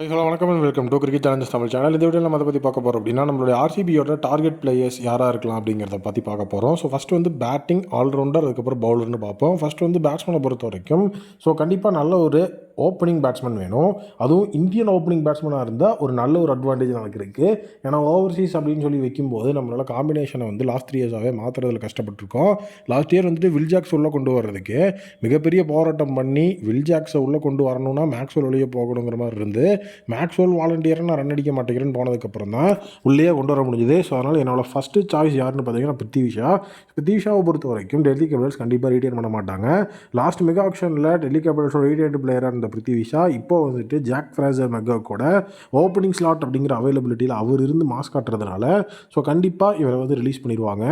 Hello வணக்கம் and welcome to cricket challenges Tamil channel இந்த video நம்ம அதை பற்றி பார்க்க போகிறோம் அப்படின்னா நம்மளுடைய ஆர்சிபியோட டார்கெட் பிளேயர்ஸ் யாராக இருக்கலாம் அப்படிங்கிறத பற்றி பார்க்க போகிறோம் ஸோ ஃபஸ்ட்டு வந்து பேட்டிங் ஆல்ரவுண்டர் அதுக்கப்புறம் பவுலர்னு பார்ப்போம். ஃபஸ்ட்டு வந்து பேட்ஸ்மேனை பொறுத்த வரைக்கும் ஸோ கண்டிப்பாக நல்ல ஒரு ஓப்பனிங் பேட்ஸ்மேன் வேணும். அதுவும் இந்தியன் ஓப்பனிங் பேட்ஸ்மேனாக இருந்தால் ஒரு நல்ல ஒரு அட்வான்டேஜ் நமக்கு இருக்குது ஏன்னா ஓவர்சீஸ் அப்படின்னு சொல்லி வைக்கும்போது நம்மளால் காம்பினேஷனை வந்து லாஸ்ட் த்ரீ இயர்ஸாகவே மாற்றுறதுல கஷ்டப்பட்டிருக்கோம். லாஸ்ட் இயர் வந்துட்டு வில்ஜாக்ஸ் உள்ளே கொண்டு வர்றதுக்கு மிகப்பெரிய போராட்டம் பண்ணி வில்ஜாக்ஸை உள்ளே கொண்டு வரணும்னா மேக்ஸ்வெல் வெளியே போகணுங்கிற மாதிரி இருந்து மேக்ஸ்வெல் வாலண்டியராக நான் ரன் அடிக்க மாட்டேங்கிறேன்னு போனதுக்கப்புறம் தான் உள்ளே கொண்டு வர முடிஞ்சுது. ஸோ அதனால் என்னோடய ஃபஸ்ட்டு சாய்ஸ் யாருன்னு பார்த்தீங்கன்னா பிருத்திவிஷா. பிருத்திவிஷாவை பொறுத்த வரைக்கும் டெல்லி கேபிட்டல்ஸ் கண்டிப்பாக ரீட்டைன் பண்ண மாட்டாங்க. லாஸ்ட் மெகா ஆப்ஷனில் டெல்லி கேபிட்டல்ஸோட ரீட்டைன் பிளேயராக இருந்த பிருத்திவிஷா. இப்போ வந்துட்டு ஜாக் ஃப்ராசர் மெகா கூட ஓப்பனிங் ஸ்லாட் அப்படிங்கிற அவைலபிலிட்டியில் அவர் இருந்து மாஸ் காட்டுறதுனால ஸோ கண்டிப்பாக இவரை வந்து ரிலீஸ் பண்ணிடுவாங்க.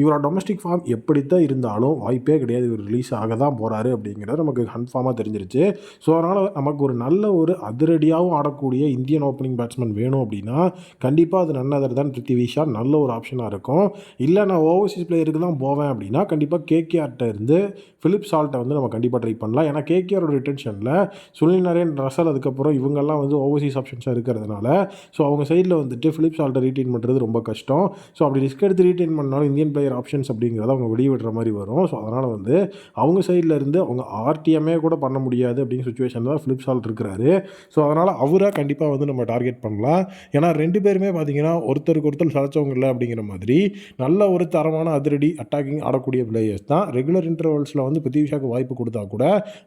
இவரோட டொமஸ்டிக் ஃபார்ம் எப்படித்தான் இருந்தாலும் வாய்ப்பே கிடையாது. இவர் ரிலீஸ் ஆக தான் போகிறாரு அப்படிங்கிறது நமக்கு கன்ஃபார்மாக தெரிஞ்சிருச்சு. ஸோ அதனால் நமக்கு ஒரு நல்ல ஒரு அதிரடியாகவும் ஆடக்கூடிய இந்தியன் ஓப்பனிங் பேட்ஸ்மேன் வேணும் அப்படின்னா கண்டிப்பாக அது நன் அதர் தான் பிருத்திவிஷா நல்ல ஒரு ஆப்ஷனாக இருக்கும். இல்லை நான் ஓவர்சீஸ் பிளேயருக்கு தான் போவேன் அப்படின்னா கண்டிப்பாக கேகேஆர்ட்ட இருந்து ஃபிலிப் சால்ட்டை வந்து நம்ம கண்டிப்பாக ட்ரை பண்ணலாம். ஏன்னா கேகேஆரோட ரிட்டன்ஷனில் சுனில் நரேன் ரசல் அதுக்கப்புறம் இவங்கெல்லாம் வந்து ஓவர்சீஸ் ஆப்ஷன்ஸாக இருக்கிறதுனால ஸோ அவங்க சைடில் வந்துட்டு ஃபிலிப்ஸ் சால்ட்டை ரீட்டைன் பண்ணுறது ரொம்ப கஷ்டம். ஸோ அப்படி ரிஸ்க் எடுத்து ரீட்டைன் பண்ணாலும் இந்தியன் பிளேயர் ஆப்ஷன்ஸ் அப்படிங்கிறத அவங்க வெளியிடுற மாதிரி வரும். ஸோ அதனால் வந்து அவங்க சைடில் இருந்து அவங்க ஆர்டிஎம்ஏ கூட பண்ண முடியாது அப்படிங்கிற சுச்சுவேஷன் தான் ஃபிலிப்ஸ் சால்ட் இருக்கிறாரு. ஸோ அதனால் அவராக கண்டிப்பாக வந்து நம்ம டார்கெட் பண்ணலாம். ஏன்னா ரெண்டு பேருமே பார்த்தீங்கன்னா ஒருத்தருக்கு ஒருத்தர் சளைச்சவங்க இல்லை அப்படிங்கிற மாதிரி நல்ல ஒரு தரமான அதிரடி அட்டாக்கிங் ஆடக்கூடிய பிளேயர்ஸ் தான். ரெகுலர் இன்டர்வல்ஸில் வந்து பிருத்திவிஷாக்கு வாய்ப்பு கொடுத்தா கூட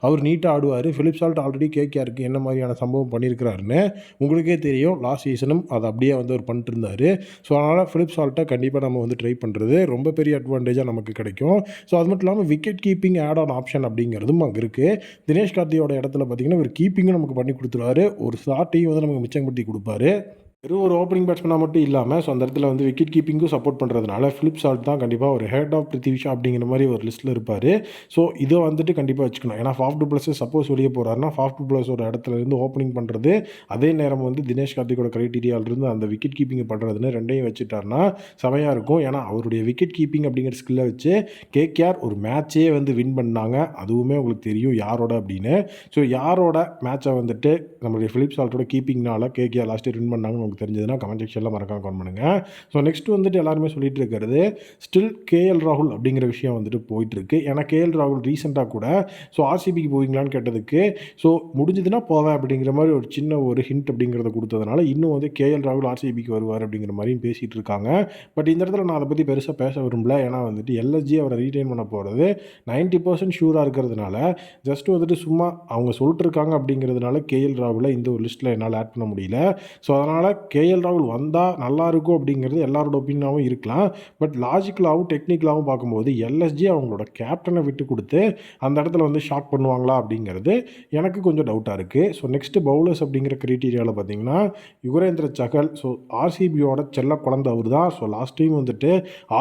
அவர் நீட்டாக ஆடுவார். ஃபிலிப்ஸ் சால்ட் ஆல்ரெடி கேகேஆருக்கு என்ன மாதிரியான சம்பவம் பண்ணியிருக்கிறாருன்னு உங்களுக்கே தெரியும். லாஸ்ட் சீசனும் அதை அப்படியே வந்து அவர் பண்ணிட்டு இருந்தார் ஸோ அதனால் ஃபிலிப் சால்ட்டை கண்டிப்பாக நம்ம வந்து ட்ரை பண்ணுறது ரொம்ப பெரிய அட்வான்டேஜாக நமக்கு கிடைக்கும். ஸோ அது மட்டும் இல்லாமல் wicket keeping add on option அப்படிங்கிறதும் அங்கே இருக்குது தினேஷ் கார்த்தியோட இடத்துல பார்த்தீங்கன்னா ஒரு கீப்பிங்கும் நமக்கு பண்ணி கொடுத்துருவாரு. ஒரு ஷார்ட்டையும் வந்து நமக்கு மிச்சம் பண்ணி கொடுப்பாரு. வெறும் ஒரு ஓப்பனிங் பேட்ஸ்மேனாக மட்டும் இல்லாமல் ஸோ அந்த இடத்துல வந்து விக்கெட் கீப்பிங்கும் சப்போர்ட் பண்ணுறதுனால ஃபிலிப் சால்ட் தான் கண்டிப்பாக ஒரு ஹெட் ஆஃப் பிரித்திவிஷா அப்படிங்கிற மாதிரி ஒரு லிஸ்ட்டில் இருப்பார். ஸோ இதை வந்துட்டு கண்டிப்பாக வச்சுக்கணும். ஏன்னா ஃபாஃப் டூ ப்ளஸ் சப்போஸ் வெளியே போகிறாருன்னா ஃபாஃப் டூ ஒரு இடத்துல இருந்து ஓப்பனிங் பண்ணுறது அதே நேரம் வந்து தினேஷ் கார்த்திகோட க்ரைட்டீரியாவிலிருந்து அந்த விக்கெட் கீப்பிங் பண்ணுறதுன்னு ரெண்டையும் வச்சுட்டாருன்னா செமையாக இருக்கும். ஏன்னா அவருடைய விக்கெட் கீப்பிங் அப்படிங்கிற ஸ்கில்லை வச்சு கேகேஆர் ஒரு மேட்சே வந்து வின் பண்ணாங்க. அதுவுமே உங்களுக்கு தெரியும் யாரோட அப்படின்னு. ஸோ யாரோட மேட்சை வந்துட்டு நம்மளுடைய ஃபிலிப் சால்ட்டோட கீப்பிங்னால கேகேஆர் லாஸ்ட் இயர் வின் பண்ணாங்கன்னு உங்களுக்கு தெரிஞ்சதுன்னா கமெண்ட் செக்ஷனில் மறக்காம கமெண்ட் பண்ணுங்கள் ஸோ நெக்ஸ்ட் வந்துட்டு எல்லாருமே சொல்லிட்டு இருக்கிறது ஸ்டில் கேஎல் ராகுல் அப்படிங்கிற விஷயம் வந்துட்டு போயிட்டு இருக்கு ஏன்னா கேஎல் ராகுல் ரீசெண்டாக கூட ஸோ ஆர்சிபிக்கு போவீங்களான்னு கேட்டதுக்கு ஸோ முடிஞ்சதுன்னா போவேன் அப்படிங்கிற மாதிரி ஒரு சின்ன ஒரு ஹிண்ட் அப்படிங்கிறத கொடுத்ததுனால இன்னும் வந்து கேஎல் ராகுல் ஆர்சிபிக்கு வருவார் அப்படிங்கிற மாதிரியும் பேசிகிட்டு இருக்காங்க. பட் இந்த இடத்துல நான் அதை பற்றி பெருசாக பேச விரும்பல. ஏன்னா வந்துட்டு எல்எஸ்ஜி அவரை ரீட்டைன் பண்ண போகிறது நைன்ட்டி பர்சன்ட் ஷூராக இருக்கிறதுனால ஜஸ்ட் வந்துட்டு சும்மா அவங்க சொல்லிட்டு இருக்காங்க அப்படிங்கிறதுனால கேஎல் ராகுலை இந்த ஒரு லிஸ்ட்டில் என்னால் ஆட் பண்ண முடியல. ஸோ அதனால் கேஎல் ராகுல் வந்தால் நல்லா இருக்கும் அப்படிங்கிறது எல்லாரோட ஒப்பீனியாகவும் இருக்கலாம். பட் லாஜிக்கலாகவும் டெக்னிக்கலாகவும் பார்க்கும்போது எல்எஸ்ஜி அவங்களோட கேப்டனை விட்டு கொடுத்து அந்த இடத்துல வந்து ஷாக் பண்ணுவாங்களா அப்படிங்கிறது எனக்கு கொஞ்சம் டவுட்டாக இருக்குது ஸோ நெக்ஸ்ட்டு பவுலர்ஸ் அப்படிங்கிற க்ரைட்டீரியாவில் பார்த்தீங்கன்னா யுகரேந்திர சகல் ஸோ ஆர்சிபியோட செல்ல குழந்தை அவர் தான் ஸோ லாஸ்ட் டைம் வந்துட்டு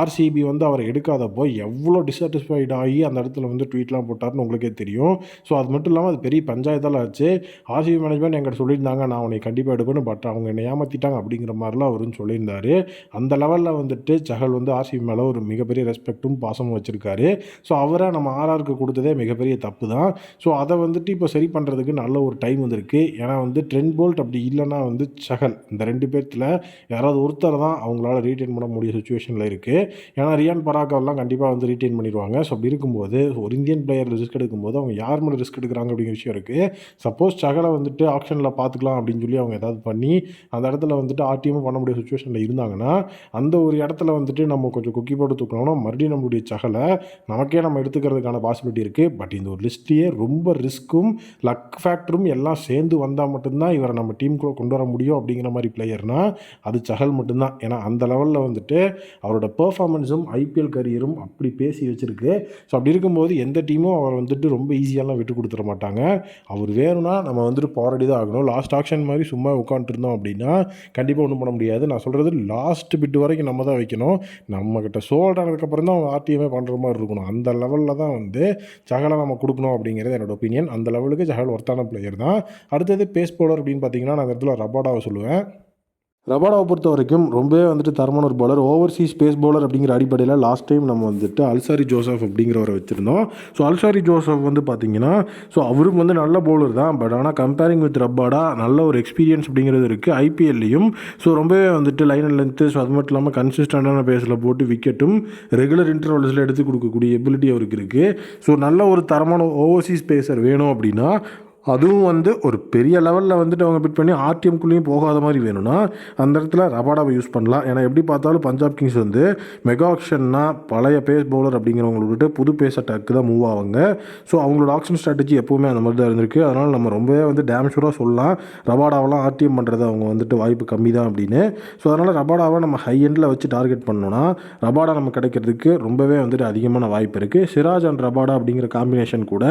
ஆர்சிபி வந்து அவரை எடுக்காதப்போ எவ்வளோ டிஸாட்டிஸ்ஃபைட் ஆகி அந்த இடத்துல வந்து ட்வீட்லாம் போட்டார்னு உங்களுக்கே தெரியும். ஸோ அது மட்டும் இல்லாமல் அது பெரிய பஞ்சாயத்தால் ஆச்சு. ஆர்சிபி மேனேஜ்மெண்ட் எங்கிட்ட சொல்லியிருந்தாங்க நான் உன்னை கண்டிப்பாக எடுப்பேன்னு பட் அவங்க என்னை ஏமாற்றிட்டாங்க அப்படிங்கிற மாதிரிலாம் அவரும் சொல்லியிருந்தார். அந்த லெவலில் வந்துட்டு சஹல் வந்து ஆர்சிபி மேலே ஒரு மிகப்பெரிய ரெஸ்பெக்ட்டும் பாசமும் வச்சுருக்காரு. ஸோ அவரை நம்ம ஆர்ஆருக்கு கொடுத்ததே மிகப்பெரிய தப்பு தான் ஸோ அதை வந்துட்டு இப்போ சரி பண்ணுறதுக்கு நல்ல ஒரு டைம் வந்திருக்கு. ஏன்னா வந்து ட்ரெண்ட் போல்ட் அப்படி இல்லைன்னா வந்து சஹல் இந்த ரெண்டு பேர்த்தில் யாராவது ஒருத்தர் தான் அவங்களால ரீட்டைன் பண்ண முடிய சுச்சுவேஷனில் இருக்குது ஏன்னா ரியான் பராக்கர்லாம் கண்டிப்பாக வந்து ரீட்டைன் பண்ணிடுவாங்க. ஸோ அப்படி இருக்கும்போது ஒரு இந்தியன் பிளேயர் ரிஸ்க் எடுக்கும்போது அவங்க யார் மேலே ரிஸ்க் எடுக்கிறாங்க அப்படிங்கிற விஷயம் இருக்குது சப்போஸ் சகலை வந்துட்டு ஆப்ஷனில் பார்த்துக்கலாம் அப்படின்னு சொல்லி அவங்க ஏதாவது பண்ணி அந்த இடத்துல வந்துட்டு ஆர்டிஎம் பண்ண முடிய சுச்சுவேஷனில் இருந்தாங்கன்னா அந்த ஒரு இடத்துல வந்துட்டு நம்ம கொஞ்சம் குக்கி போட்டு தூக்கணும்னா மறுபடியும் நம்மளுடைய சகலை நமக்கே நம்ம எடுத்துக்கிறதுக்கான பாசிபிலிட்டி இருக்குது பட் இந்த ஒரு லிஸ்ட்லேயே ரொம்ப ரிஸ்க்கும் லக் ஃபேக்டரும் எல்லாம் சேர்ந்து வந்தால் மட்டும்தான் இவரை நம்ம டீமுக்குள்ளே கொண்டு வர முடியும் அப்படிங்கிற மாதிரி பிளேயர்னால் அது சகல் மட்டும்தான். ஏன்னா அந்த லெவலில் வந்துட்டு அவரோட பெர்ஃபார்மன்ஸும் ஐபிஎல் கரியரும் அப்படி பேசி வச்சுருக்கு. ஸோ அப்படி இருக்கும்போது எந்த டீமும் அவர் வந்துட்டு ரொம்ப ஈஸியாலாம் விட்டு கொடுத்துட மாட்டாங்க. அவர் வேணும்னா நம்ம வந்துட்டு போராடி தான் ஆகணும். லாஸ்ட் ஆக்ஷன் மாதிரி சும்மா உட்காந்துருந்தோம் அப்படின்னா கண்டிப்பாக ஒன்றும் பண்ண முடியாது. நான் சொல்கிறது லாஸ்ட் பிட் வரைக்கும் நம்ம தான் வைக்கணும். நம்மக்கிட்ட சோல்ட் ஆனதுக்கப்புறம் தான் அவங்க ஆர்டிஎம்ஏ பண்ணுற மாதிரி இருக்கணும். அந்த லெவலில் தான் வந்து சகலை நம்ம கொடுக்கணும் அப்படிங்கிறது என்னோட ஒப்பீனியன் அந்த லெவலுக்கு சகல் ஒர்த்தான பிளேயர் தான். அடுத்தது பேஸ் போலர் அப்படின்னு பார்த்தீங்கன்னா நான் அந்த இடத்துல ரபாடாவை சொல்லுவேன். ரபாடாவை பொறுத்த வரைக்கும் ரொம்பவே வந்துட்டு தரமான ஒரு பவுலர் ஓவர்சீஸ் ஸ்பேஸ் பவுலர் அப்படிங்கிற அடிப்படையில் லாஸ்ட் டைம் நம்ம வந்துட்டு அல்சாரி ஜோசப் அப்படிங்கிறவரை வச்சுருந்தோம். ஸோ அல்சாரி ஜோசப் வந்து பார்த்தீங்கன்னா ஸோ அவரும் வந்து நல்ல பவுலர் தான். பட் ஆனால் கம்பேரிங் வித் ரப்பாடா நல்ல ஒரு எக்ஸ்பீரியன்ஸ் அப்படிங்கிறது இருக்குது ஐபிஎல்லையும் ஸோ ரொம்பவே வந்துட்டு லைன் அண்ட் லென்த்து ஸோ அது மட்டும் இல்லாமல் கன்சிஸ்டண்டான பேஸில் போட்டு விக்கெட்டும் ரெகுலர் இன்டர்வல்ஸில் எடுத்து கொடுக்கக்கூடிய எபிலிட்டி அவருக்கு இருக்குது ஸோ நல்ல ஒரு தரமான ஓவர்சீஸ் பேசர் வேணும் அப்படின்னா அதுவும் வந்து ஒரு பெரிய லெவலில் வந்துட்டு அவங்க பிட் பண்ணி ஆர்டிஎம்குள்ளேயும் போகாத மாதிரி வேணும்னா அந்த இடத்துல ரபாடாவை யூஸ் பண்ணலாம். ஏன்னா எப்படி பார்த்தாலும் பஞ்சாப் கிங்ஸ் வந்து மெகா ஆக்ஷன்னா பழைய பேஸ் பவுலர் அப்படிங்கிறவங்களை விட்டு புது பேஸ் அட்டாக்கு தான் மூவ் ஆவாங்க. ஸோ அவங்களோட ஆக்ஷன் ஸ்ட்ராட்டஜி எப்போவுமே அந்த மாதிரி தான் இருந்திருக்கு. அதனால் நம்ம ரொம்பவே வந்து டேம் ஷூராக சொல்லலாம். ரபாடாவெல்லாம் ஆர்டிஎம் பண்ணுறது அவங்க வந்துட்டு வாய்ப்பு கம்மி தான் அப்படின்னு. ஸோ அதனால் ரபாடாவை நம்ம ஹை எண்டில் வச்சு டார்கெட் பண்ணோன்னா ரபாடா நம்ம கிடைக்கிறதுக்கு ரொம்பவே வந்துட்டு அதிகமான வாய்ப்பு இருக்குது சிராஜ் அண்ட் ரபாடா அப்படிங்கிற காம்பினேஷன் கூட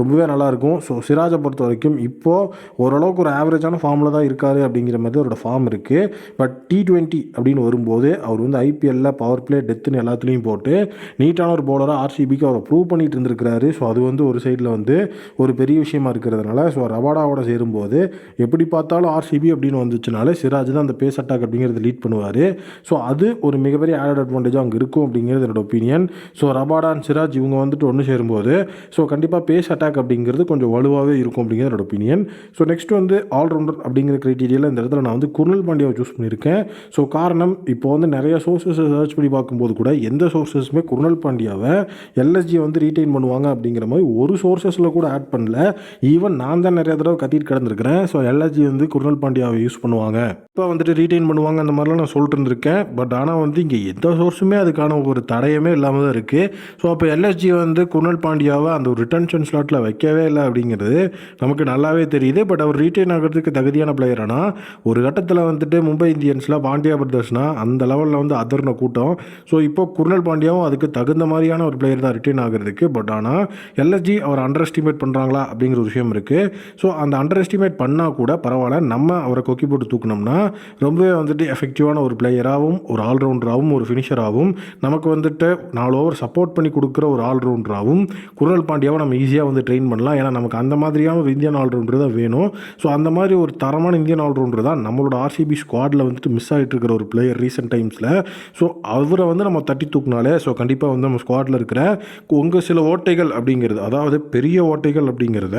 ரொம்பவே நல்லாயிருக்கும் ஸோ சிராஜை பொறுத்த வரைக்கும் இப்போது ஓரளவுக்கு ஒரு ஆவரேஜான ஃபார்மில் தான் இருக்கார் அப்படிங்கிற மாதிரி அவரோட ஃபார்ம் இருக்குது பட் டி ட்வெண்ட்டி அப்படின்னு வரும்போது அவர் வந்து ஐபிஎல்லில் பவர் பிளே டெத்துன்னு எல்லாத்துலேயும் போட்டு நீட்டான ஒரு பவுலராக ஆர்சிபிக்கு அவரை ப்ரூவ் பண்ணிட்டு இருந்திருக்கிறாரு. ஸோ அது வந்து ஒரு சைடில் வந்து ஒரு பெரிய விஷயமா இருக்கிறதுனால ஸோ ரபாடாவோட சேரும்போது எப்படி பார்த்தாலும் ஆர்சிபி அப்படின்னு வந்துச்சுனாலே சிராஜ் தான் அந்த பேஸ் அட்டாக் அப்படிங்கிறது லீட் பண்ணுவார். ஸோ அது ஒரு மிகப்பெரிய ஆடட் அட்வான்டேஜாக அங்கே இருக்கும் அப்படிங்கிறது என்னோட opinion so Rabada and Siraj இவங்க வந்துட்டு ஒன்று சேரும்போது ஸோ கண்டிப்பாக பேஸ் அட்டாக் அப்படிங்கிறது கொஞ்சம் வலுவாகவே இருக்கும் அப்படிங்கிறது என்னோட ஒப்பீனியன் ஸோ நெக்ஸ்ட் வந்து ஆல்ரவுண்டர் அப்படிங்கிற க்ரைட்டீரியாவில் இந்த இடத்துல நான் வந்து குர்னல் பாண்டியாவை சூஸ் பண்ணியிருக்கேன். ஸோ காரணம் இப்போ வந்து நிறைய சோர்சஸ் சர்ச் பண்ணி பார்க்கும்போது கூட எந்த சோர்சஸுமே குர்னல் பாண்டியாவை எல்எஸ்ஜியை வந்து ரீட்டைன் பண்ணுவாங்க அப்படிங்கிற மாதிரி ஒரு சோர்சஸில் கூட ஆட் பண்ணல. ஈவன் நான் தான் நிறைய தடவை கத்திட்டு கிடந்திருக்கிறேன். ஸோ எல்எஸ்ஜி வந்து குர்னல் பாண்டியாவை யூஸ் பண்ணுவாங்க. இப்போ வந்துட்டு ரீட்டைன் பண்ணுவாங்க அந்த மாதிரிலாம் நான் சொல்லிட்டு இருந்திருக்கேன். பட் ஆனால் வந்து இங்கே எந்த சோர்ஸுமே அதுக்கான ஒரு தடையமே இல்லாமல் தான் இருக்குது ஸோ அப்போ எல்எஸ்ஜி வந்து குர்னல் பாண்டியாவை அந்த ஒரு ரிட்டன்ஷன் ஸ்லாட்டில் வைக்கவே இல்லை அப்படிங்கிறது நமக்கு நல்லாவே தெரியுது பட் அவர் ரீட்டைன் ஆகிறதுக்கு தகுதியான பிளேயர் ஆனால் ஒரு கட்டத்தில் வந்துட்டு மும்பை இந்தியன்ஸில் பாண்டியா பிரதர்ஸ்னா அந்த லெவலில் வந்து அதர்ன கூட்டம். ஸோ இப்போ குர்னல் பாண்டியாவும் அதுக்கு தகுந்த மாதிரியான ஒரு பிளேயர் தான் ரிட்டைன் ஆகிறதுக்கு பட் ஆனால் எல்எஸ்ஜி அவர் அண்டர் எஸ்டிமேட் பண்ணுறாங்களா அப்படிங்கிற ஒரு விஷயம் இருக்குது ஸோ அந்த அண்டர் எஸ்டிமேட் பண்ணால் கூட பரவாயில்ல நம்ம அவரை கொக்கி போட்டு தூக்கினோம்னா ரொம்பவே வந்துட்டு எஃபெக்டிவான ஒரு பிளேயராகவும் ஒரு ஆல்ரவுண்டராகவும் ஒரு ஃபினிஷராகவும் நமக்கு வந்துட்டு நாலு ஓவர் சப்போர்ட் பண்ணி கொடுக்குற ஒரு ஆல்ரவுண்டராகவும் குர்னல் பாண்டியாவும் நம்ம ஈஸியாக வந்து ட்ரெயின் பண்ணலாம். ஏன்னா நமக்கு அந்த மாதிரியான ஒரு இந்தியன் ஆல்ரவுண்டர் தான் வேணும். ஸோ அந்த மாதிரி ஒரு தரமான இந்தியன் ஆல்ரவுண்டர் தான் நம்மளோட ஆர்சிபி ஸ்குவாடில் வந்துட்டு மிஸ் ஆகிட்டு இருக்கிற ஒரு பிளேயர் ரீசெண்ட் டைம்ஸில் ஸோ அவரை வந்து நம்ம தட்டி தூக்குனாலே ஸோ கண்டிப்பாக வந்து நம்ம ஸ்குவாடில் இருக்கிற உங்கள் சில ஓட்டைகள் அப்படிங்கிறது அதாவது பெரிய ஓட்டைகள் அப்படிங்கிறத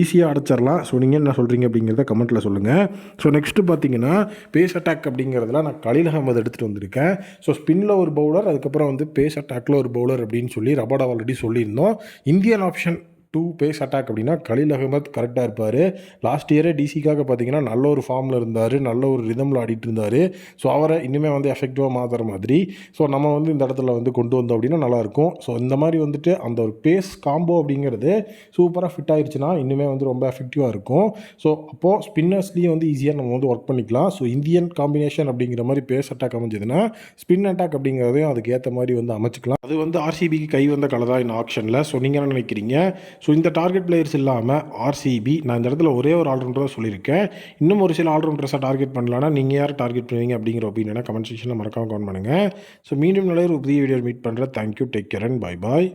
ஈஸியாக அடைச்சிடலாம் ஸோ நீங்கள் என்ன சொல்கிறீங்க அப்படிங்கிறத கமெண்ட்டில் சொல்லுங்கள் ஸோ நெக்ஸ்ட்டு பார்த்தீங்கன்னா பேஸ் அட்டாக் அப்படிங்கிறதுல நான் கலீல் அகமது எடுத்துகிட்டு வந்திருக்கேன். ஸோ ஸ்பின்னில் ஒரு பவுலர் அதுக்கப்புறம் வந்து பேஸ் அட்டாக்கில் ஒரு பவுலர் அப்படின்னு சொல்லி ரபாடா ஆல்ரெடி சொல்லியிருந்தோம். Indian option two pace attack அப்படின்னா கலீல் அகமத் கரெக்டாக இருப்பார். லாஸ்ட் இயரே டிசிக்காக பார்த்தீங்கன்னா நல்ல ஒரு ஃபார்மில் இருந்தார் நல்ல ஒரு ரிதமில் ஆடிட்டு இருந்தார். ஸோ அவரை இனிமேல் வந்து எஃபெக்டிவாக மாற்றுற மாதிரி. ஸோ நம்ம வந்து இந்த இடத்துல வந்து கொண்டு வந்தோம் அப்படின்னா நல்லாயிருக்கும் ஸோ இந்த மாதிரி வந்துட்டு அந்த ஒரு பேஸ் காம்போ அப்படிங்கிறது சூப்பராக ஃபிட் ஆயிடுச்சுன்னா இன்னுமே வந்து ரொம்ப எஃபெக்டிவாக இருக்கும். ஸோ அப்போது ஸ்பின்னர்ஸ்லேயும் வந்து ஈஸியாக நம்ம வந்து ஒர்க் பண்ணிக்கலாம். ஸோ இந்தியன் காம்பினேஷன் அப்படிங்கிற மாதிரி பேஸ் அட்டாக் அமைஞ்சதுன்னா ஸ்பின் அட்டாக் அப்படிங்கிறதையும் அதுக்கு ஏற்ற மாதிரி வந்து அமைச்சிக்கலாம். அது வந்து ஆர்சிபிக்கு கை வந்த கலதான் இந்த ஆப்ஷனில் ஸோ நீங்கள் என்ன நினைக்கிறீங்க? ஸோ இந்த டார்கெட் பிளேயர்ஸ் இல்லாமல் ஆர்சிபி நான் இந்த இடத்துல ஒரே ஒரு ஆல்ரவுண்டராக சொல்லியிருக்கேன். இன்னும் ஒரு சில ஆல்ரவுண்டர்ஸாக டார்கெட் பண்ணலான்னா நீங்கள் யார் டார்கெட் பண்ணுவீங்க அப்படிங்கிற ஒப்பீனியனை கமெண்ட் செக்ஷனில் மறக்காமல் கமெண்ட் பண்ணுங்கள் ஸோ மீண்டும் நல்ல ஒரு புதிய வீடியோ மீட் பண்ணுறேன் thank you take care and bye bye